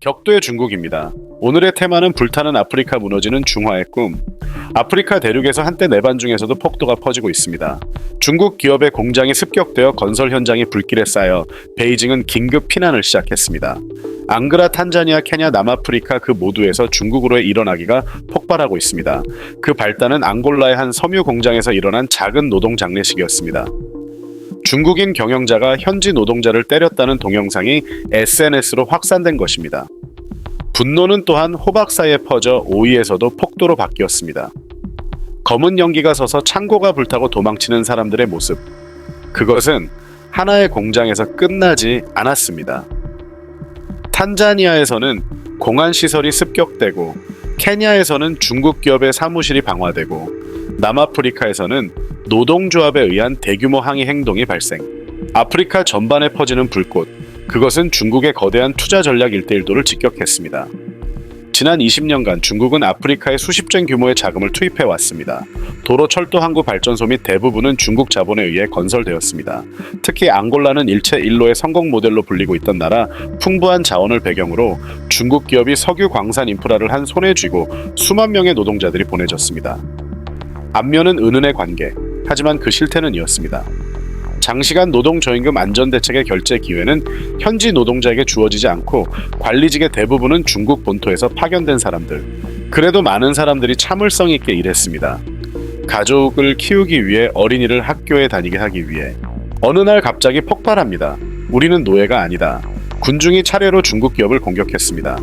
격도의 중국입니다. 오늘의 테마는 불타는 아프리카 무너지는 중화의 꿈. 아프리카 대륙에서 한때 내반 중에서도 폭도가 퍼지고 있습니다. 중국 기업의 공장이 습격되어 건설 현장이 불길에 쌓여 베이징은 긴급 피난을 시작했습니다. 앙그라, 탄자니아, 케냐, 남아프리카 그 모두에서 중국으로의 일어나기가 폭발하고 있습니다. 그 발단은 앙골라의 한 섬유 공장에서 일어난 작은 노동 장례식이었습니다. 중국인 경영자가 현지 노동자를 때렸다는 동영상이 SNS로 확산된 것입니다. 분노는 또한 호박 사이에 퍼져 오이에서도 폭도로 바뀌었습니다. 검은 연기가 서서 창고가 불타고 도망치는 사람들의 모습. 그것은 하나의 공장에서 끝나지 않았습니다. 탄자니아에서는 공안 시설이 습격되고 케냐에서는 중국 기업의 사무실이 방화되고 남아프리카에서는 노동조합에 의한 대규모 항의 행동이 발생. 아프리카 전반에 퍼지는 불꽃. 그것은 중국의 거대한 투자 전략 일대일도를 직격했습니다. 지난 20년간 중국은 아프리카에 수십조 규모의 자금을 투입해 왔습니다. 도로, 철도, 항구 발전소 및 대부분은 중국 자본에 의해 건설되었습니다. 특히 앙골라는 일체 일로의 성공 모델로 불리고 있던 나라, 풍부한 자원을 배경으로 중국 기업이 석유 광산 인프라를 한 손에 쥐고 수만 명의 노동자들이 보내졌습니다. 앞면은 은은의 관계, 하지만 그 실태는 이었습니다. 장시간 노동 저임금 안전 대책의 결제 기회는 현지 노동자에게 주어지지 않고 관리직의 대부분은 중국 본토에서 파견된 사람들. 그래도 많은 사람들이 참을성 있게 일했습니다. 가족을 키우기 위해 어린이를 학교에 다니게 하기 위해 어느 날 갑자기 폭발합니다. 우리는 노예가 아니다. 군중이 차례로 중국 기업을 공격했습니다.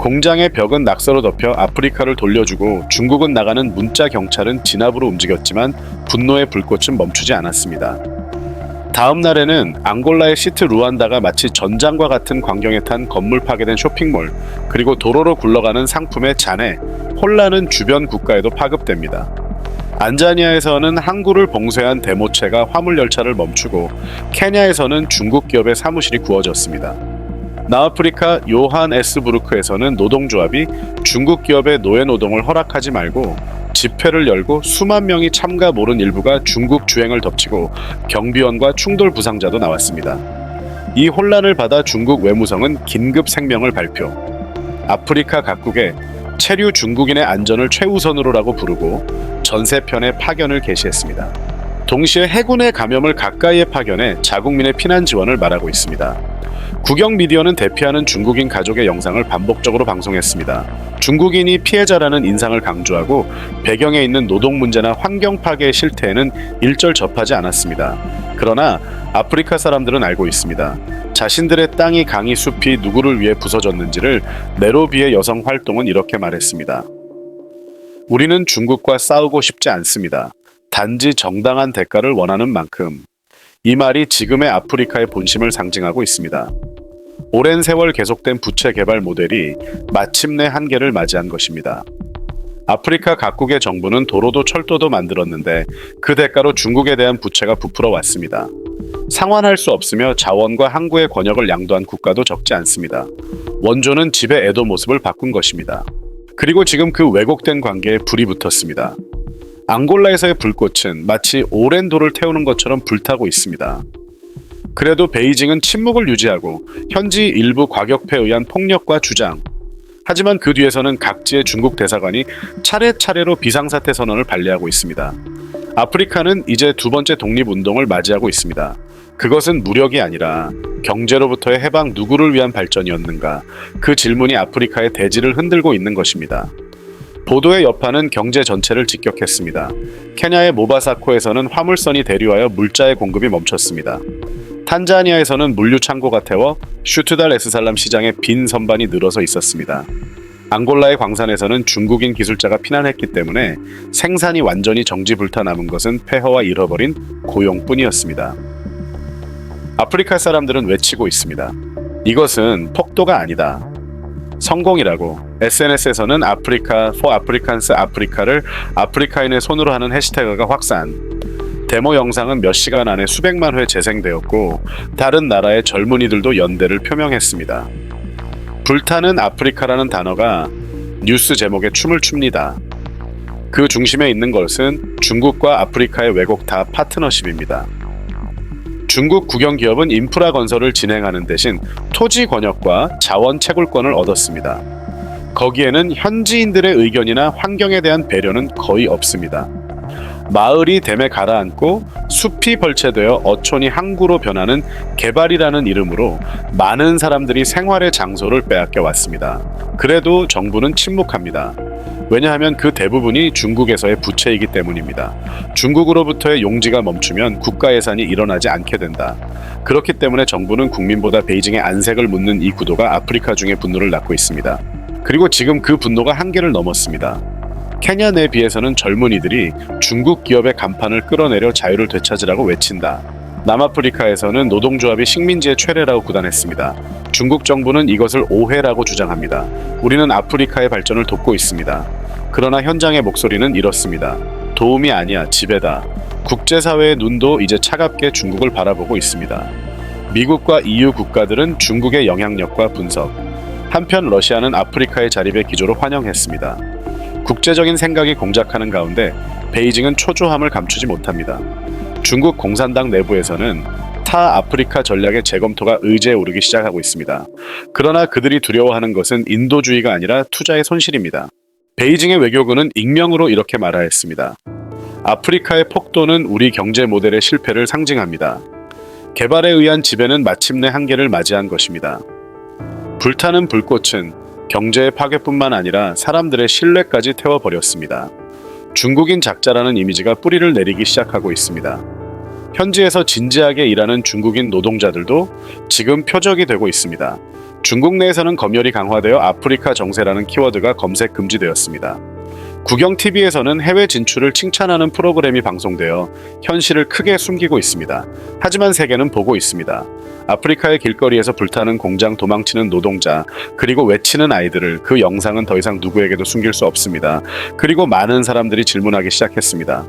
공장의 벽은 낙서로 덮여 아프리카를 돌려주고 중국은 나가는 문자 경찰은 진압으로 움직였지만 분노의 불꽃은 멈추지 않았습니다. 다음 날에는 앙골라의 시트 루안다가 마치 전장과 같은 광경에 탄 건물 파괴된 쇼핑몰 그리고 도로로 굴러가는 상품의 잔해 혼란은 주변 국가에도 파급됩니다. 안자니아에서는 항구를 봉쇄한 데모체가 화물 열차를 멈추고 케냐에서는 중국 기업의 사무실이 구워졌습니다. 남아프리카 요한에스부르크에서는 노동조합이 중국 기업의 노예 노동을 허락하지 말고 집회를 열고 수만 명이 참가 모른 일부가 중국 주행을 덮치고 경비원과 충돌 부상자도 나왔습니다. 이 혼란을 받아 중국 외무성은 긴급声명을 발표. 아프리카 각국에 체류 중국인의 안전을 최우선으로라고 부르고 전세편의 파견을 개시했습니다. 동시에 해군의 감염을 가까이에 파견해 자국민의 피난 지원을 말하고 있습니다. 국영 미디어는 대피하는 중국인 가족의 영상을 반복적으로 방송했습니다. 중국인이 피해자라는 인상을 강조하고 배경에 있는 노동 문제나 환경 파괴의 실태에는 일절 접하지 않았습니다. 그러나 아프리카 사람들은 알고 있습니다. 자신들의 땅이 강이 숲이 누구를 위해 부서졌는지를 네로비의 여성 활동은 이렇게 말했습니다. 우리는 중국과 싸우고 싶지 않습니다. 단지 정당한 대가를 원하는 만큼. 이 말이 지금의 아프리카의 본심을 상징하고 있습니다. 오랜 세월 계속된 부채 개발 모델이 마침내 한계를 맞이한 것입니다. 아프리카 각국의 정부는 도로도 철도도 만들었는데 그 대가로 중국에 대한 부채가 부풀어 왔습니다. 상환할 수 없으며 자원과 항구의 권역을 양도한 국가도 적지 않습니다. 원조는 집의 애도 모습을 바꾼 것입니다. 그리고 지금 그 왜곡된 관계에 불이 붙었습니다. 앙골라에서의 불꽃은 마치 오랜 돌을 태우는 것처럼 불타고 있습니다. 그래도 베이징은 침묵을 유지하고 현지 일부 과격패에 의한 폭력과 주장, 하지만 그 뒤에서는 각지의 중국 대사관이 차례차례로 비상사태 선언을 발리하고 있습니다. 아프리카는 이제 두 번째 독립운동을 맞이하고 있습니다. 그것은 무력이 아니라 경제로부터의 해방 누구를 위한 발전이었는가? 그 질문이 아프리카의 대지를 흔들고 있는 것입니다. 보도의 여파는 경제 전체를 직격했습니다. 케냐의 모바사코에서는 화물선이 대류하여 물자의 공급이 멈췄습니다. 탄자니아에서는 물류 창고가 태워 슈트달 에스살람 시장에 빈 선반이 늘어서 있었습니다. 앙골라의 광산에서는 중국인 기술자가 피난했기 때문에 생산이 완전히 정지불타 남은 것은 폐허와 잃어버린 고용뿐이었습니다. 아프리카 사람들은 외치고 있습니다. 이것은 폭도가 아니다. 성공이라고 SNS에서는 아프리카 for Africans 아프리카를 아프리카인의 손으로 하는 해시태그가 확산. 데모 영상은 몇 시간 안에 수백만 회 재생되었고 다른 나라의 젊은이들도 연대를 표명했습니다. 불타는 아프리카라는 단어가 뉴스 제목에 춤을 춥니다. 그 중심에 있는 것은 중국과 아프리카의 왜곡 다 파트너십입니다. 중국 국영 기업은 인프라 건설을 진행하는 대신 토지 권역과 자원 채굴권을 얻었습니다. 거기에는 현지인들의 의견이나 환경에 대한 배려는 거의 없습니다. 마을이 댐에 가라앉고 숲이 벌채되어 어촌이 항구로 변하는 개발이라는 이름으로 많은 사람들이 생활의 장소를 빼앗겨 왔습니다. 그래도 정부는 침묵합니다. 왜냐하면 그 대부분이 중국에서의 부채이기 때문입니다. 중국으로부터의 용지가 멈추면 국가 예산이 일어나지 않게 된다. 그렇기 때문에 정부는 국민보다 베이징의 안색을 묻는 이 구도가 아프리카 중에 분노를 낳고 있습니다. 그리고 지금 그 분노가 한계를 넘었습니다. 케냐 내 비해서는 젊은이들이 중국 기업의 간판을 끌어내려 자유를 되찾으라고 외친다. 남아프리카에서는 노동조합이 식민지의 최례라고 구단했습니다. 중국 정부는 이것을 오해라고 주장합니다. 우리는 아프리카의 발전을 돕고 있습니다. 그러나 현장의 목소리는 이렇습니다. 도움이 아니야, 지배다. 국제사회의 눈도 이제 차갑게 중국을 바라보고 있습니다. 미국과 EU 국가들은 중국의 영향력과 분석, 한편 러시아는 아프리카의 자립의 기조를 환영했습니다. 국제적인 생각이 공작하는 가운데 베이징은 초조함을 감추지 못합니다. 중국 공산당 내부에서는 타 아프리카 전략의 재검토가 의제에 오르기 시작하고 있습니다. 그러나 그들이 두려워하는 것은 인도주의가 아니라 투자의 손실입니다. 베이징의 외교부는 익명으로 이렇게 말하였습니다. 아프리카의 폭도는 우리 경제 모델의 실패를 상징합니다. 개발에 의한 지배는 마침내 한계를 맞이한 것입니다. 불타는 불꽃은 경제의 파괴뿐만 아니라 사람들의 신뢰까지 태워버렸습니다. 중국인 작자라는 이미지가 뿌리를 내리기 시작하고 있습니다. 현지에서 진지하게 일하는 중국인 노동자들도 지금 표적이 되고 있습니다. 중국 내에서는 검열이 강화되어 아프리카 정세라는 키워드가 검색 금지되었습니다. 국영 TV에서는 해외 진출을 칭찬하는 프로그램이 방송되어 현실을 크게 숨기고 있습니다. 하지만 세계는 보고 있습니다. 아프리카의 길거리에서 불타는 공장 도망치는 노동자, 그리고 외치는 아이들을 그 영상은 더 이상 누구에게도 숨길 수 없습니다. 그리고 많은 사람들이 질문하기 시작했습니다.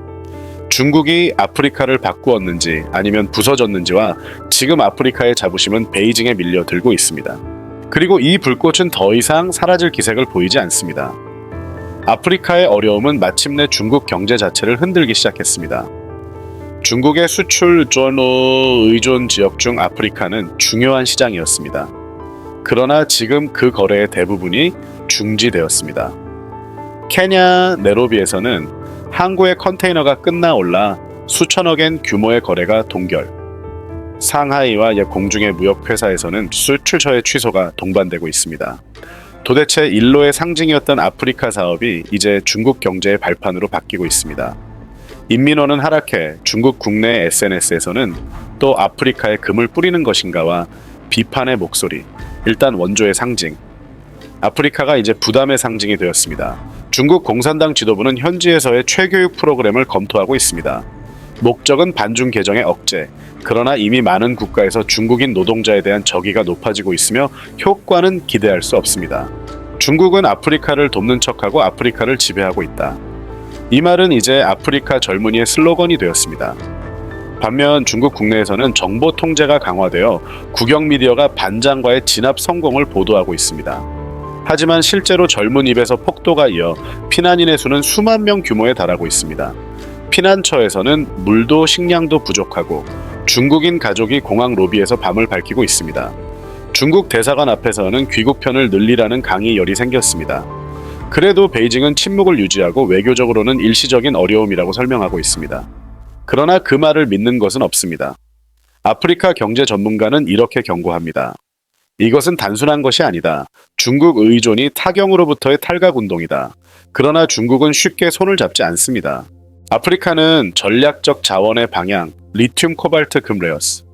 중국이 아프리카를 바꾸었는지 아니면 부서졌는지와 지금 아프리카의 자부심은 베이징에 밀려 들고 있습니다. 그리고 이 불꽃은 더 이상 사라질 기색을 보이지 않습니다. 아프리카의 어려움은 마침내 중국 경제 자체를 흔들기 시작했습니다. 중국의 수출 전후 의존 지역 중 아프리카는 중요한 시장이었습니다. 그러나 지금 그 거래의 대부분이 중지되었습니다. 케냐 네로비에서는 항구의 컨테이너가 끝나 올라 수천억엔 규모의 거래가 동결. 상하이와 옛 공중의 무역 회사에서는 수출처의 취소가 동반되고 있습니다. 도대체 일로의 상징이었던 아프리카 사업이 이제 중국 경제의 발판으로 바뀌고 있습니다. 인민원은 하락해 중국 국내 SNS에서는 또 아프리카에 금을 뿌리는 것인가와 비판의 목소리, 일단 원조의 상징. 아프리카가 이제 부담의 상징이 되었습니다. 중국 공산당 지도부는 현지에서의 최교육 프로그램을 검토하고 있습니다. 목적은 반중 개정의 억제. 그러나 이미 많은 국가에서 중국인 노동자에 대한 적의가 높아지고 있으며 효과는 기대할 수 없습니다. 중국은 아프리카를 돕는 척하고 아프리카를 지배하고 있다. 이 말은 이제 아프리카 젊은이의 슬로건이 되었습니다. 반면 중국 국내에서는 정보 통제가 강화되어 국영 미디어가 반장과의 진압 성공을 보도하고 있습니다. 하지만 실제로 젊은 입에서 폭도가 이어 피난인의 수는 수만 명 규모에 달하고 있습니다. 피난처에서는 물도 식량도 부족하고 중국인 가족이 공항 로비에서 밤을 밝히고 있습니다. 중국 대사관 앞에서는 귀국편을 늘리라는 강의 열이 생겼습니다. 그래도 베이징은 침묵을 유지하고 외교적으로는 일시적인 어려움이라고 설명하고 있습니다. 그러나 그 말을 믿는 것은 없습니다. 아프리카 경제 전문가는 이렇게 경고합니다. 이것은 단순한 것이 아니다. 중국 의존이 타경으로부터의 탈각 운동이다. 그러나 중국은 쉽게 손을 잡지 않습니다. 아프리카는 전략적 자원의 방향, 리튬, 코발트, 금, 레어스.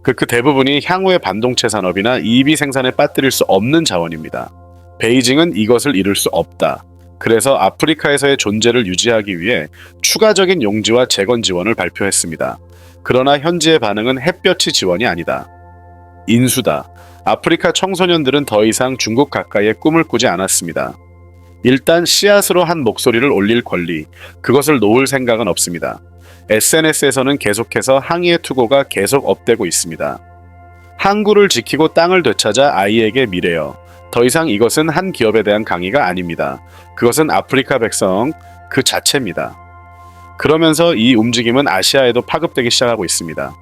그, 그 대부분이 향후의 반동체 산업이나 EV 생산에 빠뜨릴 수 없는 자원입니다. 베이징은 이것을 이룰 수 없다. 그래서 아프리카에서의 존재를 유지하기 위해 추가적인 용지와 재건 지원을 발표했습니다. 그러나 현지의 반응은 햇볕이 지원이 아니다. 인수다. 아프리카 청소년들은 더 이상 중국 가까이에 꿈을 꾸지 않았습니다. 일단 씨앗으로 한 목소리를 올릴 권리, 그것을 놓을 생각은 없습니다. SNS에서는 계속해서 항의의 투고가 계속 업되고 있습니다. 항구를 지키고 땅을 되찾아 아이에게 미래여. 더 이상 이것은 한 기업에 대한 강의가 아닙니다. 그것은 아프리카 백성 그 자체입니다. 그러면서 이 움직임은 아시아에도 파급되기 시작하고 있습니다.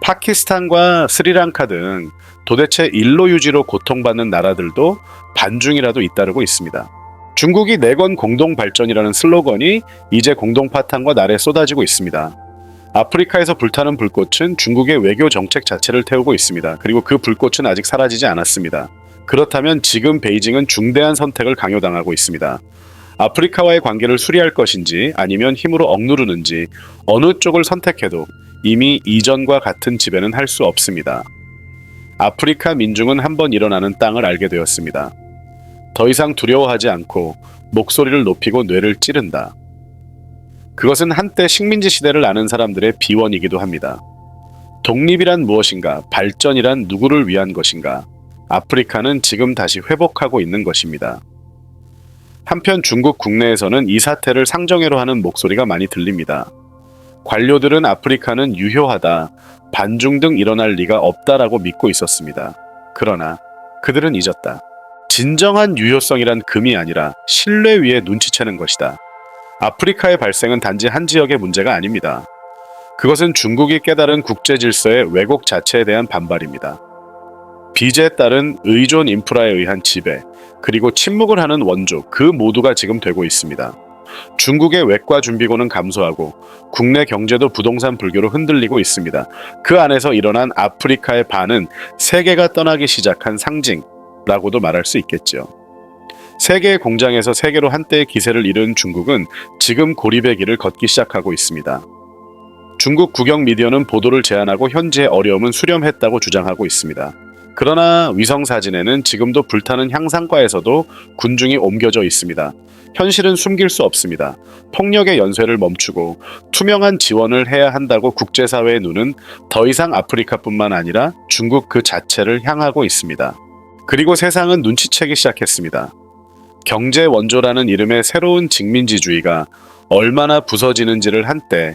파키스탄과 스리랑카 등 도대체 일로 유지로 고통받는 나라들도 반중이라도 잇따르고 있습니다. 중국이 내건 공동 발전이라는 슬로건이 이제 공동 파탄과 날에 쏟아지고 있습니다. 아프리카에서 불타는 불꽃은 중국의 외교 정책 자체를 태우고 있습니다. 그리고 그 불꽃은 아직 사라지지 않았습니다. 그렇다면 지금 베이징은 중대한 선택을 강요당하고 있습니다. 아프리카와의 관계를 수리할 것인지 아니면 힘으로 억누르는지 어느 쪽을 선택해도 이미 이전과 같은 지배는 할 수 없습니다. 아프리카 민중은 한번 일어나는 땅을 알게 되었습니다. 더 이상 두려워하지 않고 목소리를 높이고 뇌를 찌른다. 그것은 한때 식민지 시대를 아는 사람들의 비원이기도 합니다. 독립이란 무엇인가, 발전이란 누구를 위한 것인가, 아프리카는 지금 다시 회복하고 있는 것입니다. 한편 중국 국내에서는 이 사태를 상정회로 하는 목소리가 많이 들립니다. 관료들은 아프리카는 유효하다, 반중 등 일어날 리가 없다라고 믿고 있었습니다. 그러나 그들은 잊었다. 진정한 유효성이란 금이 아니라 신뢰 위에 눈치채는 것이다. 아프리카의 발생은 단지 한 지역의 문제가 아닙니다. 그것은 중국이 깨달은 국제 질서의 왜곡 자체에 대한 반발입니다. 빚에 따른 의존 인프라에 의한 지배, 그리고 침묵을 하는 원조, 그 모두가 지금 되고 있습니다. 중국의 외과 준비고는 감소하고 국내 경제도 부동산 불교로 흔들리고 있습니다. 그 안에서 일어난 아프리카의 반은 세계가 떠나기 시작한 상징 라고도 말할 수 있겠죠. 세계의 공장에서 세계로 한때의 기세를 잃은 중국은 지금 고립의 길을 걷기 시작하고 있습니다. 중국 국영 미디어는 보도를 제한하고 현재의 어려움은 수렴했다고 주장하고 있습니다. 그러나 위성 사진에는 지금도 불타는 향상과에서도 군중이 옮겨져 있습니다. 현실은 숨길 수 없습니다. 폭력의 연쇄를 멈추고 투명한 지원을 해야 한다고 국제사회의 눈은 더 이상 아프리카뿐만 아니라 중국 그 자체를 향하고 있습니다. 그리고 세상은 눈치채기 시작했습니다. 경제 원조라는 이름의 새로운 직민지주의가 얼마나 부서지는지를 한때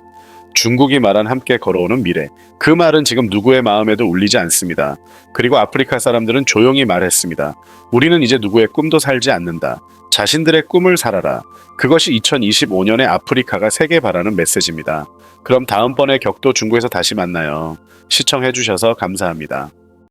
중국이 말한 함께 걸어오는 미래. 그 말은 지금 누구의 마음에도 울리지 않습니다. 그리고 아프리카 사람들은 조용히 말했습니다. 우리는 이제 누구의 꿈도 살지 않는다. 자신들의 꿈을 살아라. 그것이 2025년의 아프리카가 세계 바라는 메시지입니다. 그럼 다음번에 격도 중국에서 다시 만나요. 시청해주셔서 감사합니다.